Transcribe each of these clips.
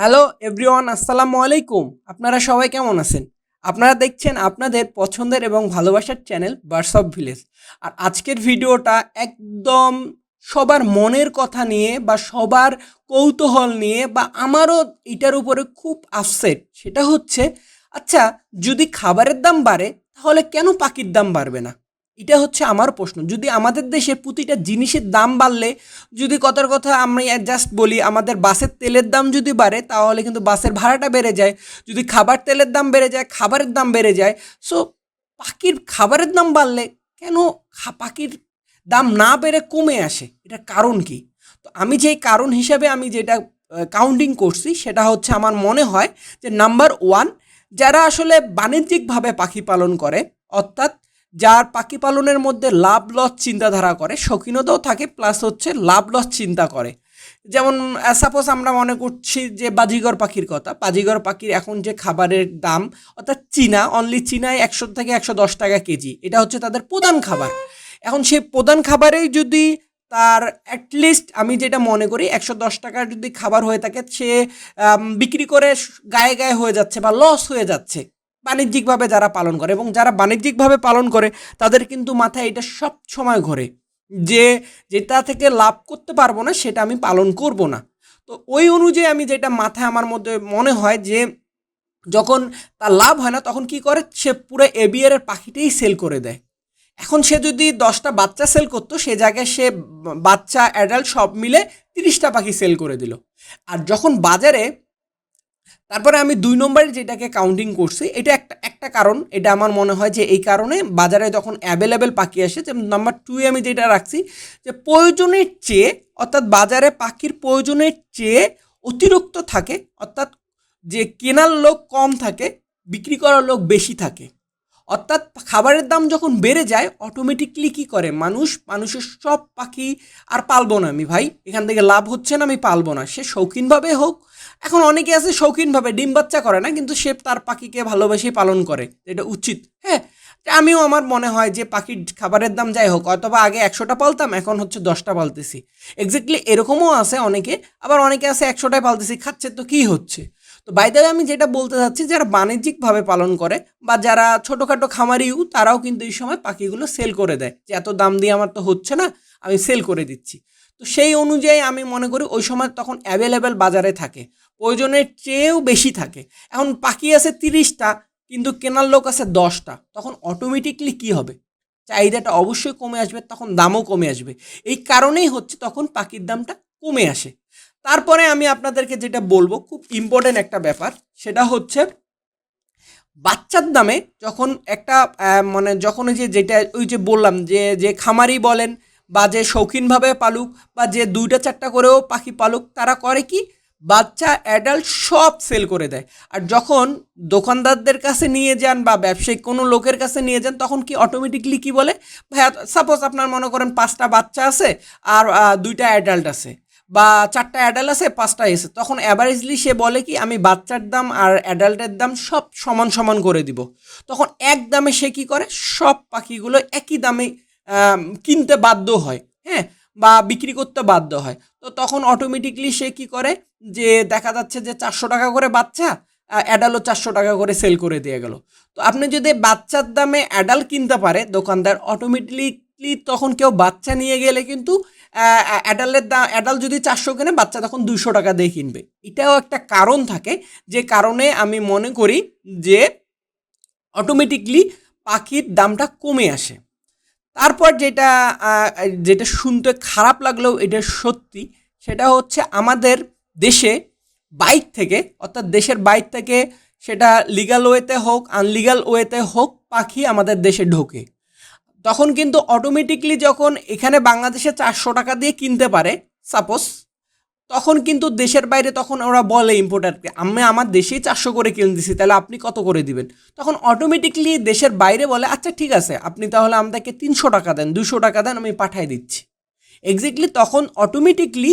Hello everyone আসসালামু আলাইকুম। আপনারা সবাই কেমন আছেন? আপনারা দেখছেন আপনাদের পছন্দের এবং ভালোবাসার চ্যানেল বার্স অফ ভিলেজ আর আজকের ভিডিওটা একদম সবার মনের কথা নিয়ে বা সবার কৌতূহল নিয়ে বা আমারও এটার উপরে খুব আপসেট সেটা হচ্ছে আচ্ছা যদি খাবারের দাম বাড়ে, তাহলে কেন পাখির দাম বাড়বে না? এটা হচ্ছে আমার প্রশ্ন। যদি আমাদের দেশে প্রতিটা জিনিসের দাম বাড়লে, যদি কথার কথা আমি জাস্ট বলি, আমাদের বাসের তেলের দাম যদি বাড়ে, তাহলে কিন্তু বাসের ভাড়াটা বেড়ে যায়। যদি খাবার তেলের দাম বেড়ে যায়, খাবারের দাম বেড়ে যায়। সো পাখির খাবারের দাম বাড়লে কেন পাখির দাম না বেড়ে কমে আসে? এটা কারণ কি? তো আমি যেই কারণ হিসাবে আমি যেটা কাউন্টিং করছি, সেটা হচ্ছে আমার মনে হয় যে নাম্বার ওয়ান যারা আসলে বাণিজ্যিকভাবে পাখি পালন করে, অর্থাৎ যার পাখি পালনের মধ্যে লাভ লস চিন্তাধারা করে, শৌখিনতাও থাকে প্লাস হচ্ছে লাভ লস চিন্তা করে। যেমন সাপোজ আমরা মনে করছি যে বাজিগর পাখির কথা, বাজিগর পাখির এখন যে খাবারের দাম, অর্থাৎ চীনা অনলি চীনায় একশো থেকে একশো দশ টাকা কেজি, এটা হচ্ছে তাদের প্রধান খাবার। এখন সেই প্রধান খাবারেই যদি তার অ্যাটলিস্ট আমি যেটা মনে করি, একশো দশ টাকার যদি খাবার হয়ে থাকে, সে বিক্রি করে গায়ে গায়ে হয়ে যাচ্ছে বা লস হয়ে যাচ্ছে। বাণিজ্যিকভাবে যারা পালন করে এবং যারা বাণিজ্যিকভাবে পালন করে, তাদের কিন্তু মাথায় এটা সব সময় ঘোরে যে যেটা থেকে লাভ করতে পারব না, সেটা আমি পালন করব না। তো ওই অনুযায়ী আমি যেটা মাথায় আমার মধ্যে মনে হয় যে, যখন তার লাভ হয় না, তখন কি করে? সে পুরো এবিআরের পাখিটাই সেল করে দেয়। এখন সে যদি দশটা বাচ্চা সেল করতো, সে জায়গায় সে বাচ্চা অ্যাডাল্ট সব মিলে তিরিশটা পাখি সেল করে দিল। আর যখন বাজারে তারপরে আমি দুই নম্বরে যেটাকে কাউন্টিং করছি, এটা একটা একটা কারণ, এটা আমার মনে হয় যে এই কারণে বাজারে যখন অ্যাভেলেবেল পাখি আসে, যে নাম্বার টুয়ে আমি যেটা রাখছি, যে প্রয়োজনের চেয়ে, অর্থাৎ বাজারে পাখির প্রয়োজনের চেয়ে অতিরিক্ত থাকে, অর্থাৎ যে কেনার লোক কম থাকে, বিক্রি করার লোক বেশি থাকে। অর্থাৎ খাবারের দাম যখন বেড়ে যায় অটোমেটিকলি কী করে? মানুষ, মানুষের সব পাখি আর পালবো না আমি ভাই। এখান থেকে লাভ হচ্ছে না, আমি পালবো না। সে শৌখিনভাবে হোক এখন অনেকে আছে শৌখিনভাবে ডিম বাচ্চা করে না, কিন্তু সে তার পাখিকে ভালোবেসে পালন করে, এটা উচিত। হ্যাঁ আমিও আমার মনে হয় যে পাখির খাবারের দাম যাই হোক, অথবা আগে একশোটা পালতাম, এখন হচ্ছে দশটা পালতেছি। এক্স্যাক্টলি এরকমও আছে অনেকে, আবার অনেকে আছে একশোটায় পালতেছি, খাচ্ছে তো কী হচ্ছে? তো বাইদে আমি যেটা বলতে চাচ্ছি, যারা বাণিজ্যিকভাবে পালন করে, বা যারা ছোটোখাটো খামারিও, তারাও কিন্তু এই সময় পাখিগুলো সেল করে দেয়। যে এত দাম দিয়ে আমার তো হচ্ছে না, আমি সেল করে দিচ্ছি। তো সেই অনুযায়ী আমি মনে করি ওই সময় তখন অ্যাভেলেবেল বাজারে থাকে। প্রয়োজনের চেয়েও বেশি থাকে। এখন পাখি আছে তিরিশটা, কিন্তু কেনার লোক আছে দশটা। তখন অটোমেটিকলি কি হবে? চাহিদাটা অবশ্যই কমে আসবে, তখন দামও কমে আসবে। এই কারণেই হচ্ছে তখন পাখির দামটা কমে আসে। তারপরে আমি আপনাদেরকে যেটা বলব, খুব ইম্পর্টেন্ট একটা ব্যাপার, সেটা হচ্ছে বাচ্চার দামে যখন একটা মানে যখন যে যেটা, ওই যে বললাম যে যে খামারি বলেন বা যে শৌখিনভাবে পালুক বা যে দুইটা চারটা করেও পাখি পালুক, তারা করে কি? বাচ্চা অ্যাডাল্ট সব সেল করে দেয়। আর যখন দোকানদারদের কাছে নিয়ে যান বা ব্যবসায়িক কোনো লোকের কাছে নিয়ে যান, তখন কি অটোমেটিকলি কি বলে? ভাইয়া সাপোজ আপনার মনে করেন পাঁচটা বাচ্চা আছে আর দুইটা অ্যাডাল্ট আছে বা চারটা অ্যাডাল্ট আছে, পাঁচটা এসে তখন অ্যাভারেজলি সে বলে কি, আমি বাচ্চার দাম আর অ্যাডাল্টের দাম সব সমান সমান করে দিব। তখন এক দামে সে কি করে? সব পাখিগুলো একই দামে কিনতে বাধ্য হয়। হ্যাঁ? বা বিক্রি করতে বাধ্য হয়। তো তখন অটোমেটিকলি সে কি করে? যে দেখা যাচ্ছে যে চারশো টাকা করে বাচ্চা অ্যাডালও চারশো টাকা করে সেল করে দিয়ে গেল। তো আপনি যদি বাচ্চার দামে অ্যাডাল কিনতে পারে, দোকানদার অটোমেটিকলি তখন কেউ বাচ্চা নিয়ে গেলে কিন্তু অ্যাডালের দাম অ্যাডাল যদি চারশো কেনে, বাচ্চা তখন দুশো টাকা দিয়ে কিনবে। এটাও একটা কারণ থাকে, যে কারণে আমি মনে করি যে অটোমেটিকলি পাখির দামটা কমে আসে। তারপর যেটা যেটা শুনতে খারাপ লাগলেও এটা সত্যি, সেটা হচ্ছে আমাদের দেশে বাইক থেকে, অর্থাৎ দেশের বাইক থেকে সেটা লিগাল ওয়েতে হোক আনলিগাল ওয়েতে হোক, পাখি আমাদের দেশে ঢোকে। তখন কিন্তু অটোমেটিকলি যখন এখানে বাংলাদেশে চারশো টাকা দিয়ে কিনতে পারে সাপোজ তখন কিন্তু দেশের বাইরে তখন ওরা বলে ইম্পোর্টারকে আমি আমার দেশেই চারশো করে কিনে দিছি, তাহলে আপনি কত করে দিবেন? তখন অটোমেটিকলি দেশের বাইরে বলে আচ্ছা ঠিক আছে, আপনি তাহলে আমাদেরকে তিনশো টাকা দেন, দুশো টাকা দেন, আমি পাঠিয়ে দিচ্ছি। এক্স্যাক্টলি তখন অটোমেটিকলি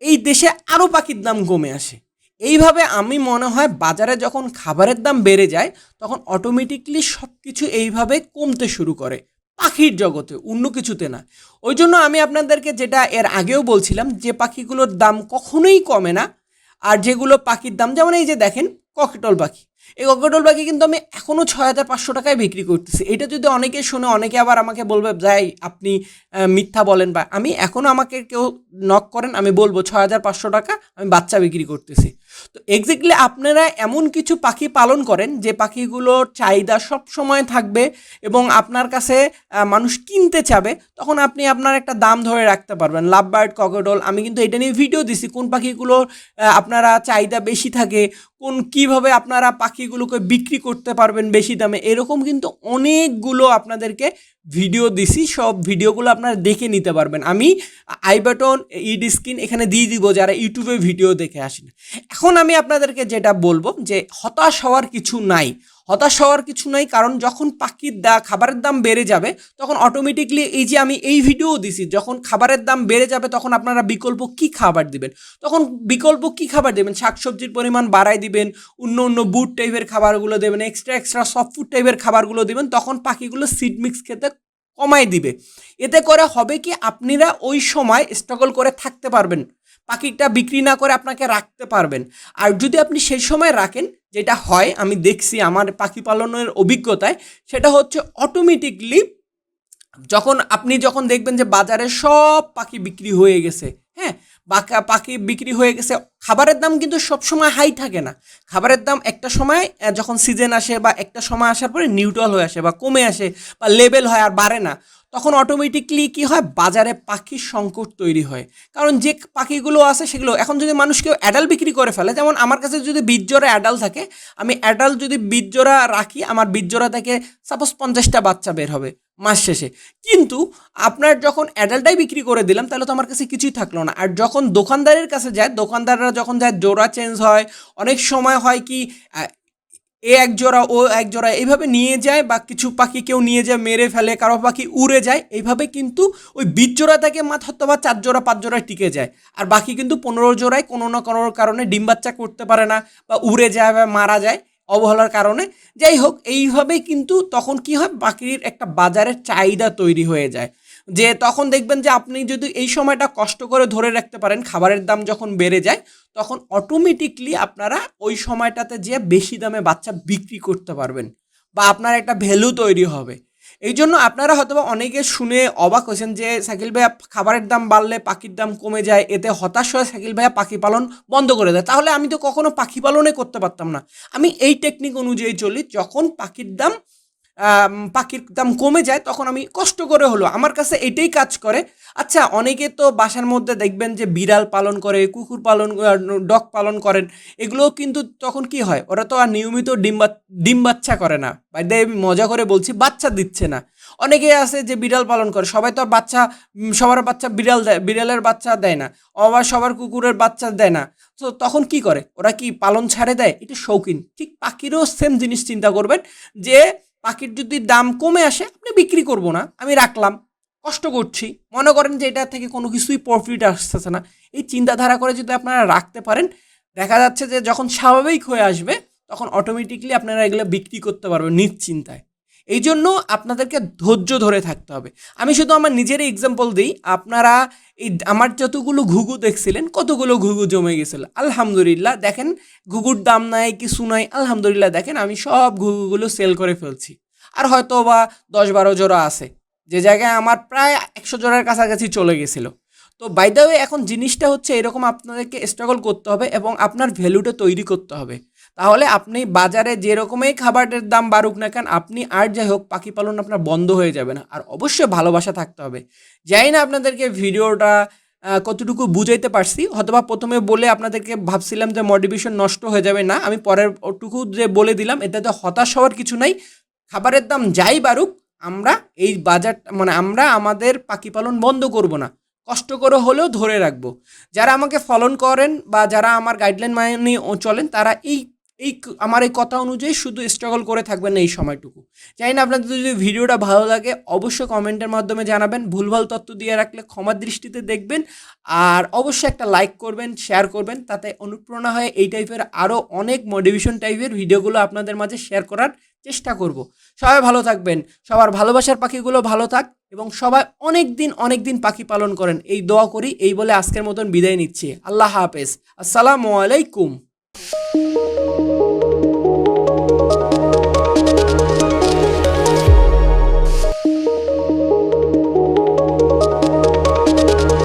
এই দেশে আরও পাখির দাম কমে আসে। এইভাবে আমি মনে হয় বাজারে যখন খাবারের দাম বেড়ে যায়, তখন অটোমেটিকলি সব কিছু এইভাবে কমতে শুরু করে। পাখির জগতে, অন্য কিছুতে না। ওই জন্য আমি আপনাদেরকে যেটা এর আগেও বলছিলাম, যে পাখিগুলোর দাম কখনোই কমে না। আর যেগুলো পাখির দাম, যেমন এই যে দেখেন, ককেটল পাখি। এই ককেটল পাখি কিন্তু আমি এখনও ছয় হাজার পাঁচশো টাকায় বিক্রি করতেছি। এটা যদি অনেকে শুনে, অনেকে আবার আমাকে বলবে যাই আপনি মিথ্যা বলেন বা আমি এখনও আমাকে কেউ নক করেন, আমি বলব, ছয় হাজার পাঁচশো টাকা আমি বাচ্চা বিক্রি করতেছি। তো এক্স্যাক্টলি আপনারা এমন কিছু পাখি পালন করেন, যে পাখিগুলোর চাহিদা সব সময় থাকবে এবং আপনার কাছে মানুষ কিনতে চাবে, তখন আপনি আপনার একটা দাম ধরে রাখতে পারবেন। লাভ বার্ড ককেডল আমি কিন্তু এটা নিয়ে ভিডিও দিছি, কোন পাখিগুলোর আপনারা চাহিদা বেশি থাকে কোন কীভাবে আপনারা পাখিগুলোকে বিক্রি করতে পারবেন বেশি দামে, এরকম কিন্তু অনেকগুলো আপনাদেরকে ভিডিও দিছি, সব ভিডিওগুলো আপনারা দেখে নিতে পারবেন। আমি আই বাটন, ইড স্ক্রিন এখানে দিয়ে দিব যারা ইউটিউবে ভিডিও দেখে আসেন। এখন আমি আপনাদেরকে যেটা বলব যে হতাশ হওয়ার কিছু নাই। হতাশ হওয়ার কিছু নাই, কারণ যখন পাখির দা, খাবারের দাম বেড়ে যাবে, তখন অটোমেটিকলি এই যে আমি এই ভিডিও দিছি, যখন খাবারের দাম বেড়ে যাবে, তখন আপনারা বিকল্প কি খাবার দিবেন? তখন বিকল্প কি খাবার দেবেন? শাকসবজির পরিমাণ বাড়াই দিবেন, অন্য অন্য বুট টাইপের খাবারগুলো দেবেন এক্সট্রা এক্সট্রা সফট ফুড টাইপের খাবারগুলো দেবেন, তখন পাখিগুলো সিড মিক্স খেতে কমাই দিবে। এতে করে হবে কি, আপনারা ওই সময় স্ট্রাগল করে থাকতে পারবেন। পাখিটা বিক্রি না করে আপনাকে রাখতে পারবেন। আর যদি আপনি সেই সময় রাখেন, যেটা হয়, আমি দেখছি আমার পাখি পালনের অভিজ্ঞতায়, সেটা হচ্ছে অটোমেটিকলি যখন আপনি যখন দেখবেন যে বাজারে সব পাখি বিক্রি হয়ে গেছে হ্যাঁ? বাকা, পাখি বিক্রি হয়ে গেছে, খাবারের দাম কিন্তু সবসময় হাই থাকে না। খাবারের দাম একটা সময় যখন সিজন আসে বা একটা সময় আসার পরে নিউট্রাল হয়ে আসে বা কমে আসে বা লেভেল হয় আর বাড়ে না। তখন অটোমেটিকলি কি হয়? বাজারে পাখির সংকট তৈরি হয়। কারণ যে পাখিগুলো আছে সেগুলো, এখন যদি মানুষ কেউ অ্যাডাল বিক্রি করে ফেলে, যেমন আমার কাছে যদি বীজজোড়া অ্যাডাল থাকে, আমি অ্যাডাল যদি বীজজোড়া রাখি, আমার বীজজোড়া থেকে সাপোজ পঞ্চাশটা বাচ্চা বের হবে মাস শেষে। কিন্তু আপনার যখন অ্যাডাল্টটাই বিক্রি করে দিলাম, তাহলে তো আমার কাছে কিছুই থাকল না। আর যখন দোকানদারের কাছে যায়, দোকানদাররা যখন যায়, জোড়া চেঞ্জ হয়, অনেক সময় হয় কি এ এক জোড়া, ও এক জোড়া, এইভাবে নিয়ে যায় বা কিছু পাখি কেউ নিয়ে যায়, মেরে ফেলে, কারও পাখি উড়ে যায়, এইভাবে কিন্তু ওই বিশ জোড়া থেকে মাত্র বা চার জোড়া, পাঁচ জোড়ায় টিকে যায়। আর বাকি কিন্তু পনেরো জোড়ায় কোনো না কোনো কারণে ডিম বাচ্চা করতে পারে না বা উড়ে যায় বা মারা যায় অবহেলার কারণে। যাই হোক, এইভাবেই কিন্তু তখন কি হয়? বাকির একটা বাজারের চাহিদা তৈরি হয়ে যায়। যে তখন দেখবেন যে আপনি যদি এই সময়টা কষ্ট করে ধরে রাখতে পারেন, খাবারের দাম যখন বেড়ে যায় তখন অটোমেটিকলি আপনারা ওই সময়টাতে যে বেশি দামে বাচ্চা বিক্রি করতে পারবেন বা আপনার একটা ভ্যালু তৈরি হবে। এই জন্য আপনারা হয়তোবা অনেকে শুনে অবাক হয়েছেন যে সাইকেল ভাইয়া খাবারের দাম বাড়লে পাখির দাম কমে যায়, এতে হতাশ হয়ে সাইকেল ভাইয়া পাখি পালন বন্ধ করে দেয়। তাহলে আমি তো কখনো পাখি পালনে করতে পারতাম না। আমি এই টেকনিক অনুযায়ী চলি, যখন পাখির দাম পাখির দাম কমে যায়, তখন আমি কষ্ট করে হলো। আমার কাছে এটাই কাজ করে। আচ্ছা অনেকে তো বাসার মধ্যে দেখবেন যে বিড়াল পালন করে, কুকুর পালন ডগ পালন করেন। এগুলো কিন্তু তখন কি হয়? ওরা তো আর নিয়মিত ডিম ডিম বাচ্চা করে না। বাইরে আমি মজা করে বলছি, বাচ্চা দিচ্ছে না। অনেকে আছে যে বিড়াল পালন করে, সবাই তো আর বাচ্চা সবার বাচ্চা বিড়াল দেয়, বিড়ালের বাচ্চা দেয় না। আবার সবার কুকুরের বাচ্চা দেয় না। তো তখন কি করে? ওরা কি পালন ছাড়ে দেয়? এটা শৌখিন। ঠিক পাখিরও সেম জিনিস চিন্তা করবেন যে পাখির যদি দাম কমে আসে, আপনি বিক্রি করব না। আমি রাখলাম, কষ্ট করছি। মনে করেন যে এটা থেকে কোনো কিছুই প্রফিট আসতেছে না। এই চিন্তাধারা করে যদি আপনারা রাখতে পারেন, দেখা যাচ্ছে যে যখন স্বাভাবিক হয়ে আসবে, তখন অটোমেটিকলি আপনারা এগুলো বিক্রি করতে পারবেন নিশ্চিন্তায়। এই জন্য আপনাদেরকে ধৈর্য ধরে থাকতে হবে। আমি শুধু আমার নিজেরই এক্সাম্পল দিই। আপনারা এই আমার যতগুলো ঘুঘু দেখছিলেন, কতগুলো ঘুঘু জমে গেছিল। আলহামদুলিল্লাহ, দেখেন ঘুঘুর দাম নাই, কিছু নাই। আলহামদুলিল্লাহ, দেখেন আমি সব ঘুঘুগুলো সেল করে ফেলছি। আর হয়তো বা দশ বারো জোড়া আছে। যে জায়গায় আমার প্রায় একশো জোড়ার কাছাকাছি চলে গেছিল। তো বাই ওয়ে এখন জিনিসটা হচ্ছে এরকম আপনাদেরকে স্ট্রাগল করতে হবে এবং আপনার ভ্যালুটা তৈরি করতে হবে। তাহলে আপনি বাজারে যেরকমই খাবারের দাম বাড়ুক না কেন, আপনি আর যাই হোক পাখি পালন আপনার বন্ধ হয়ে যাবে না। আর অবশ্যই ভালোবাসা থাকতে হবে। যাই না আপনাদেরকে ভিডিওটা কতটুকু বুঝাইতে পারছি অথবা প্রথমে বলে আপনাদেরকে ভাবছিলাম যে মোটিভেশন নষ্ট হয়ে যাবে না। আমি পরের ওটুকু যে বলে দিলাম, এটাতে হতাশ হওয়ার কিছু নাই। খাবারের দাম যাই বাড়ুক, আমরা এই বাজার মানে আমরা আমাদের পাখি পালন বন্ধ করব না। কষ্ট করে হলেও ধরে রাখব। যারা আমাকে ফলন করেন বা যারা আমার গাইডলাইন মানে চলেন, তারা এই এই আমার এই কথা অনুযায়ী শুধু স্ট্রাগল করে থাকবেন এই সময়টুকু। জানি না আপনাদের যদি ভিডিওটা ভালো লাগে, অবশ্যই কমেন্টের মাধ্যমে জানাবেন, ভুলভাল তথ্য দিয়ে রাখলে ক্ষমার দৃষ্টিতে দেখবেন, আর অবশ্যই একটা লাইক করবেন শেয়ার করবেন, তাতে অনুপ্রেরণা হয় এই টাইপের আরও অনেক মোটিভেশন টাইপের ভিডিওগুলো আপনাদের মাঝে শেয়ার করার চেষ্টা করব। সবাই ভালো থাকবেন, সবার ভালোবাসার পাখিগুলো ভালো থাক, এবং সবাই অনেক দিন অনেক দিন পাখি পালন করেন। এই দোয়া করি, এই বলে আজকের মতন বিদায় নিচ্ছি। আল্লাহ হাফেজ। আসসালামু আলাইকুম।